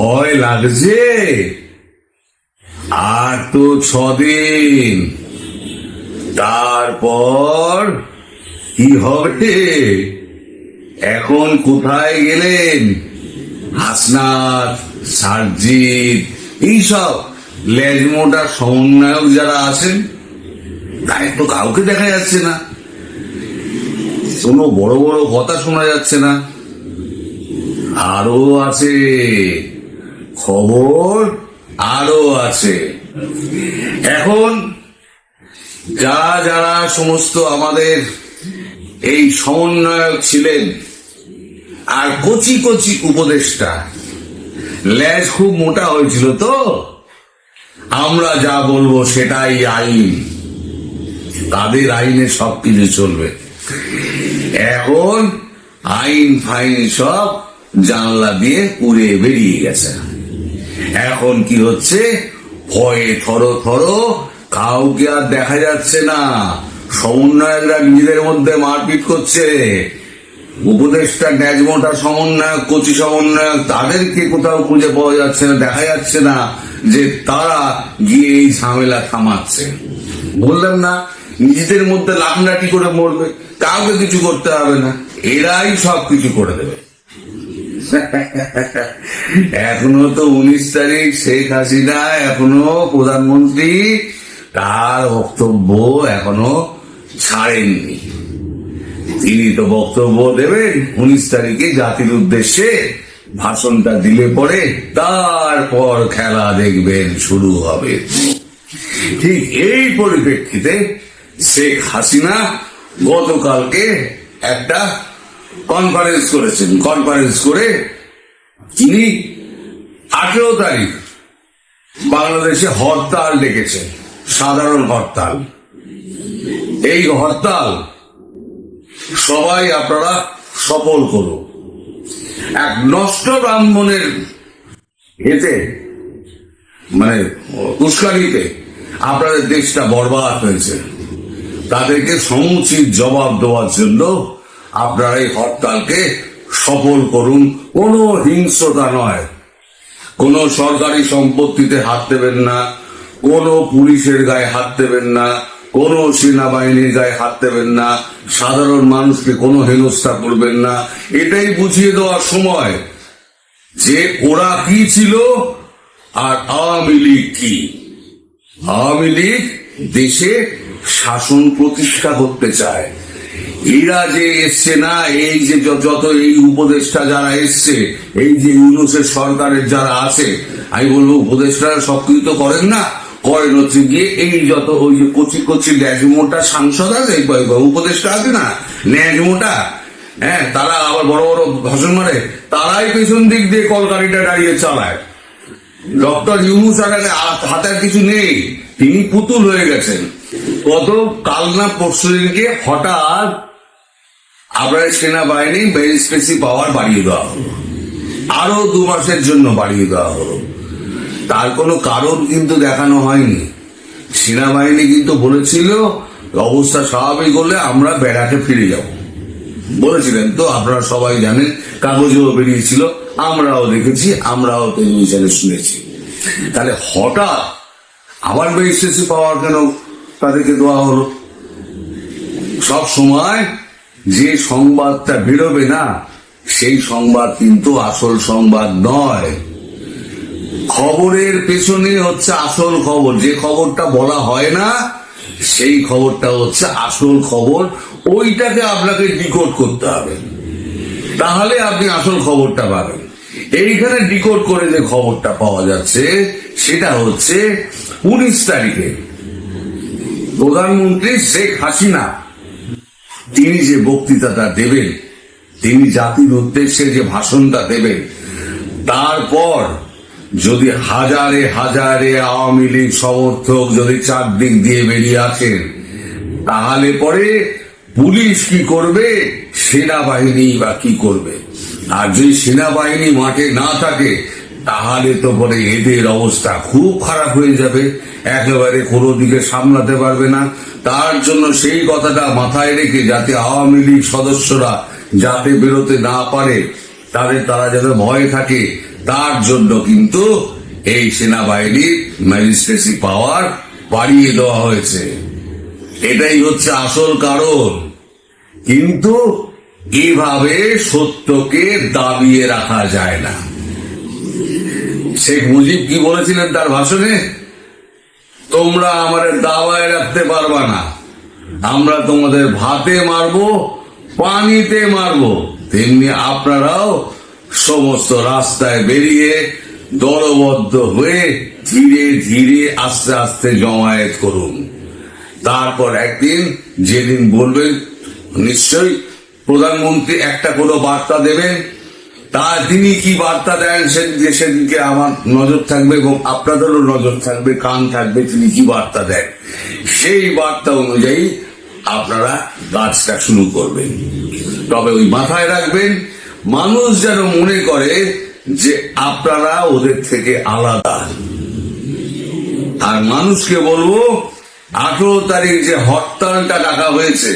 ভয় লাগছে। আর তো ছদিন। তারপর কি হবে? এখন কোথায় গেলেন? হাসনাত, সারজিৎ, এইসব লেজমোটা সমন্বয়ক যারা আছেন, তাই তো কাউকে দেখা যাচ্ছে না। কোনো বড় বড় কথা শোনা যাচ্ছে না। আরও আছে। খবর আরও আছে। এখন যারা যারা সমস্ত আমাদের এই সমন্বয়ক ছিলেন আর কচি কচি উপদেষ্টা ল্যাজ খুব মোটা হয়েছিল তো? আমরা যা বলব সেটাই আইন। তাদের আইনে সব কিছু চলবে। এখন আইন ফাইন সব জানলা দিয়ে উড়ে বেরিয়ে গেছে। এখন কি হচ্ছে? ভয়ে থর থর কাউকে আর দেখা যাচ্ছে না। সমন্বয়করা নিজেদের মধ্যে মারপিট করছে। উপদেষ্টা ন্যাজমোটা সমন্বয়ক, কচি সমন্বয়ক, তাদেরকে কোথাও খুঁজে পাওয়া যাচ্ছে না, দেখা যাচ্ছে না যে তারা গিয়ে এই ঝামেলা থামাচ্ছে। বললাম না, নিজেদের মধ্যে লামলাটি করে মরবে, কাউকে কিছু করতে হবে না। এরাই সব কিছু করে দেবে। এখনও তো উনিশ তারিখ শেখ হাসিনা, এখনও প্রধানমন্ত্রী, তার বক্তব্য এখনও ছাড়েননি। তিনি তো বক্তব্য দেবেন, উনিশ তারিখে জাতির উদ্দেশ্যে ভাষণটা দিলে পরে তারপর খেলা দেখবেন, শুরু হবে। ঠিক এই পরিপ্রেক্ষিতে শেখ হাসিনা গতকালকে একটা কনফারেন্স করেছেন। কনফারেন্স করে তিনি আঠেরো তারিখ বাংলাদেশে হরতাল ডেকেছেন, সাধারণ হরতাল। এই হরতাল সবাই আপনারা সফল করুন। এক নষ্ট ব্রাহ্মণের এতে মানে উস্কানিতে আপনাদের দেশটা বরবাদ হয়েছে। তাদেরকে সমুচিত জবাব দেওয়ার জন্য আপনারা এই হরতালকে সফল করুন। কোনো হিংস্রতা নয়। কোনো সরকারি সম্পত্তিতে হাত দেবেন না। কোনো পুলিশের গায়ে হাত দেবেন না। কোনো সেনাবাহিনীর গায়ে হাত দেবেন না। সাধারণ মানুষকে কোনো হেনস্থা করবেন না। এটাই বুঝিয়ে দেওয়ার সময়। যে ওরা কি ছিল আর আওয়ামী লীগ কি? আওয়ামী লীগ দেশে শাসন প্রতিষ্ঠা করতে চায়। এরা যে এসছে না, এই যে যত এই উপদেষ্টা যারা এসছে, এই যে ইউনুসের সরকারের যারা আছে, আমি বলব উপদেষ্টারা তো করেন না। করেন হচ্ছে গিয়ে এই যত ওই যে কচি কচি ন্যাজমোটা সাংসদ আছে উপদেষ্টা আছে না ন্যাজমোটা হ্যাঁ তারা আবার বড় বড় ভাষণ মারে, তারাই পেছন দিক দিয়ে কলকারিটা দাঁড়িয়ে চালায়। ডক্টর ইউনুস আগে হাতের কিছু নেই, তিনি পুতুল হয়ে গেছেন। কত কাল না পরশু দিনকে হঠাৎ আপনার সেনাবাহিনী ম্যাজিস্ট্রেসি পাওয়ার বাড়িয়ে দেওয়া হলো। আরও দু মাসের জন্য বাড়িয়ে দেওয়া হলো। তার কোনো কারণ কিন্তু দেখানো হয়নি। সেনাবাহিনী কিন্তু বলেছিল, অবস্থা স্বাভাবিক হলে আমরা বেড়াকে ফিরে যাব। বলেছিলেন তো, আপনারা সবাই জানেন, কাগজেও বেরিয়েছিল, আমরাও দেখেছি, আমরাও টেলিভিশনে শুনেছি। তাহলে হঠাৎ আবার রেজিস্ট্রেসি পাওয়ার কেন তাদেরকে দেওয়া হলো? সব সময় যে সংবাদটা বেরোবে না, সেই সংবাদ কিন্তু আসল সংবাদ নয়। খবরের পেছনে হচ্ছে আসল খবর। যে খবরটা বলা হয় না, সেই খবরটা হচ্ছে আসল খবর। ওইটাকে আপনাকে ডিকোড করতে হবে। তাহলে আপনি আসল খবরটা পাবেন। এইখানে ডিকোড করে যে খবরটা পাওয়া যাচ্ছে, সেটা হচ্ছে উনিশ তারিখে প্রধানমন্ত্রী শেখ হাসিনা তিনি যে বক্তৃতাটা দেবেন, তিনি জাতির উদ্দেশ্যে যে ভাষণটা দেবেন, তারপর যদি হাজারে হাজারে আওয়ামী লীগ সমর্থক যদি চারদিক দিয়ে বেরিয়ে আসেন, তাহলে পরে পুলিশ কি করবে, সেনাবাহিনী বা কি করবে? আর যদি সেনাবাহিনী মাঠে না থাকে তাহলে তো পরে এদের অবস্থা খুব খারাপ হয়ে যাবে। একেবারে কোনো দিকে সামলাতে পারবে না। তার জন্য সেই কথাটা মাথায় রেখে যাতে আওয়ামী লীগ সদস্যরা যাতে বেরোতে না পারে, তাদের তারা যেন ভয় থাকে তার জন্য কিন্তু এই সেনাবাহিনীর ম্যাজিস্ট্রেসি পাওয়ার বাড়িয়ে দেওয়া হয়েছে। এটাই হচ্ছে আসল কারণ। কিন্তু এভাবে সত্যকে দাবিয়ে রাখা যায় না। শেখ মুজিব কি বলেছিলেন তার ভাষণে? তোমরা আমাদের দাবায় রাখতে পারবা না। আমরা তোমাদের ভাতে মারবো, পানিতে মারবো। তেমনি আপনারাও সমস্ত রাস্তায় বেরিয়ে দলবদ্ধ হয়ে ধীরে ধীরে আস্তে আস্তে জমায়েত করুন। তারপর একদিন যেদিন বলবেন, নিশ্চয়ই প্রধানমন্ত্রী একটা কোনো বার্তা দেবেন তা তিনি কি বার্তা দেন সেদিকে সেদিকে আমার নজর থাকবে এবং আপনাদেরও নজর থাকবে, কান থাকবে, তিনি কি বার্তা দেন? সেই বার্তা অনুযায়ী আপনারা কাজটা শুরু করবেন। তবে ওই মাথায় রাখবেন, মানুষ যেন মনে করে যে আপনারা ওদের থেকে আলাদা। আর মানুষকে বলব, আঠেরো তারিখ যে হরতালটা ডাকা হয়েছে,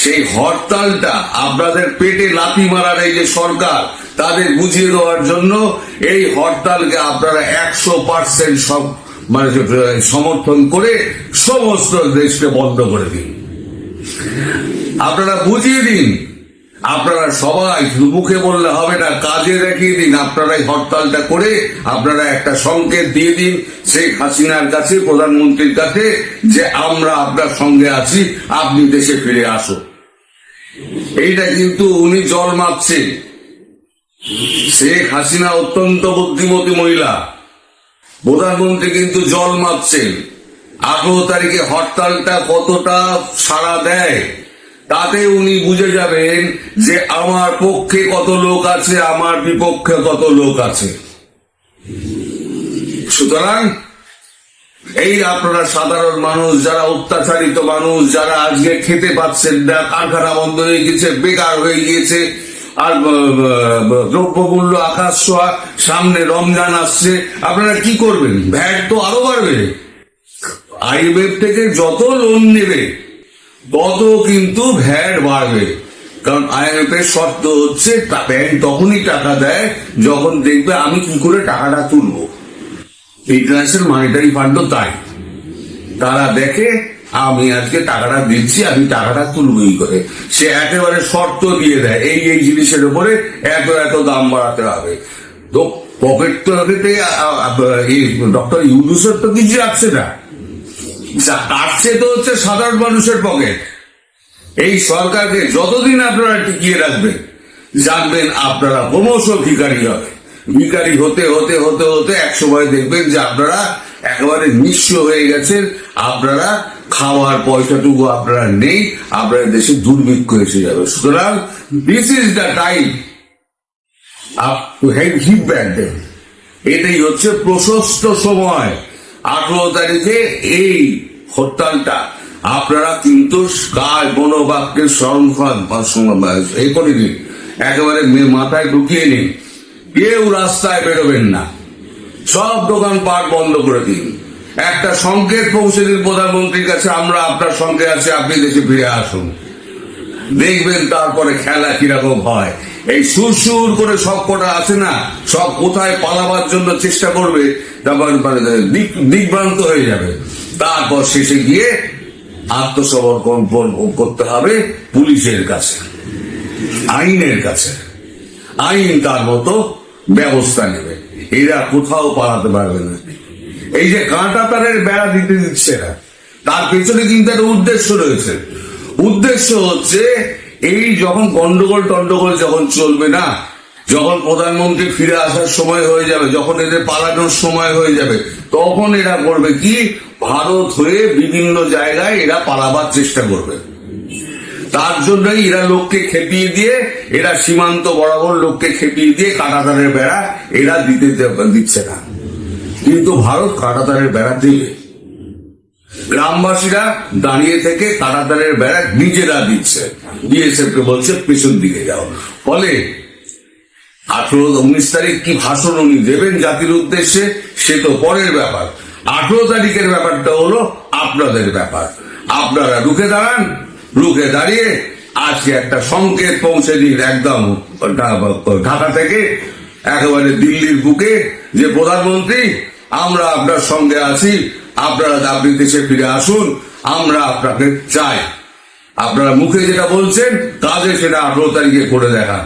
সেই হরতালটা আপনাদের পেটে লাথি মারার এই যে সরকার তাদের বুঝিয়ে দেওয়ার জন্য এই হরতালকে আপনারা একশো পার্সেন্ট সব মানে সমর্থন করে সমস্ত দেশকে বন্ধ করে দিন। আপনারা বুঝিয়ে দিন। আপনারা সবাই মুখে বললে হবে না, কাজে দেখিয়ে দিন। আপনারা এই হরতালটা করে আপনারা একটা সংকেত দিয়ে দিন শেখ হাসিনার কাছে, প্রধানমন্ত্রীর কাছে, যে আমরা আপনার সঙ্গে আছি, আপনি দেশে ফিরে আসুন। এইটা কিন্তু উনি জল মাপছেন শেখ হাসিনা অত্যন্ত বুদ্ধিমতী মহিলা। প্রধানমন্ত্রী কিন্তু জল মাপছেন আঠারো তারিখে হরতালটা কতটা সাড়া দেয়, তাতে উনি বুঝে যাবেন যে আমার পক্ষে কত লোক আছে, আমার বিপক্ষে কত লোক আছে। সুতরাং এই আপনারা সাধারণ মানুষ, যারা অত্যাচারিত মানুষ, যারা আজকে খেতে পাচ্ছেন না, কারখানা বন্ধ হয়ে গেছে, বেকার হয়ে গিয়েছে আর দ্রব্যমূল্য আকাশ ছোঁয়া, সামনে রমজান আসছে। আপনারা কি করবেন? ভ্যাট তো আরও বাড়বে। আইএমএফ থেকে যত লোন নেবে, তত কিন্তু ভ্যাট বাড়বে। কারণ আইএমএফ এর শর্ত হচ্ছে ব্যাংক তখনই টাকা দেয় যখন দেখবে আমি কি করে টাকাটা তুলবো। ইন্টারন্যাশনাল মনিটারি ফান্ডও তাই। তারা দেখে আমি আজকে টাকাটা দিচ্ছি, আমি টাকাটা তুলবই করে। সে একেবারে শর্ত দিয়ে দেয়, এই এই জিনিসের উপরে এত এত দাম বাড়াতে হবে। তো পকেট তো ডক্টর ইউনুসের তো কিছু রাখছে না। কাটছে তো হচ্ছে সাধারণ মানুষের পকেট। এই সরকারকে যতদিন আপনারা টিকিয়ে রাখবেন, জানবেন আপনারা ক্রমশ ভিকারি হবে। ভিকারি হতে হতে হতে হতে এক সময় দেখবেন যে আপনারা একেবারে নিঃস্ব হয়ে গেছেন, আপনারা খাওয়ার পয়সাটুকু আপনারা নেই, আপনাদের দেশে দুর্ভিক্ষ এসে যাবে। সুতরাং this is the time up to head hit back এটাই হচ্ছে প্রশস্ত সময়। আঠারো তারিখে এই হরতালটা, আপনারা কিন্তু কাজ মনোবাক্যের সংখ্যা এই করে দিন। একেবারে মাথায় ঢুকিয়ে নিন। কেউ রাস্তায় বেরোবেন না। সব দোকান পাট বন্ধ করে দিন। একটা সংকেত পৌঁছে দিন প্রধানমন্ত্রীর কাছে, আমরা আপনার সঙ্গে আছি, আপনি দেশে ফিরে আসুন। দেখবেন তারপরে খেলা কীরকম হয়। এই সুর করে সব কটা আছে না, সব কোথায় পালাবার জন্য চেষ্টা করবে, তারপর মানে দিকভ্রান্ত হয়ে যাবে। তারপর শেষে গিয়ে আত্মসমর্পণ কর- করতে হবে পুলিশের কাছে, আইনের কাছে। আইন তার মতো ব্যবস্থা নেবে। এরা কোথাও পালাতে পারবে না। এই যে কাঁটা তারের বেড়া দিতে দিচ্ছে না, তার পেছনে কিন্তু একটা উদ্দেশ্য রয়েছে। উদ্দেশ্য হচ্ছে, এই যখন গন্ডগোল টন্ডগোল যখন চলবে না, যখন প্রধানমন্ত্রী ফিরে আসার সময় হয়ে যাবে, যখন এদের পালানোর সময় হয়ে যাবে, তখন এরা করবে কি? ভারত হয়ে বিভিন্ন জায়গায় এরা পালাবার চেষ্টা করবে। তার জন্যই এরা লোককে খেপিয়ে দিয়ে, এরা সীমান্ত বরাবর লোককে খেপিয়ে দিয়ে কাঁটাতারের বেড়া এরা দিতে দিচ্ছে না। কিন্তু ভারত কাঁটাতারের বেড়া দেবে। গ্রামবাসীরা দাঁড়িয়ে থেকে কাঁটাতারের বেড়া নিজেরা দিচ্ছে। বিএসএফ কে বলছে, পেছন দিকে যাও। ফলে আঠেরো উনিশ তারিখ কি ভাষণ উনি দেবেন জাতির উদ্দেশ্যে, সে তো পরের ব্যাপার। আঠেরো তারিখের ব্যাপারটা হলো আপনাদের ব্যাপার। আপনারা রুখে দাঁড়ান, রুখে দাঁড়িয়ে আজকে একটা সংকেত পৌঁছে দিন একদম ঢাকা থেকে, একেবারে দিল্লির বুকে। যে প্রধানমন্ত্রী, আমরা আপনার সঙ্গে আছি, আপনারা আপনি দেশে ফিরে আসুন, আমরা আপনাকে চাই। আপনারা মুখে যেটা বলছেন কাজে সেটা আঠারো তারিখে করে দেখান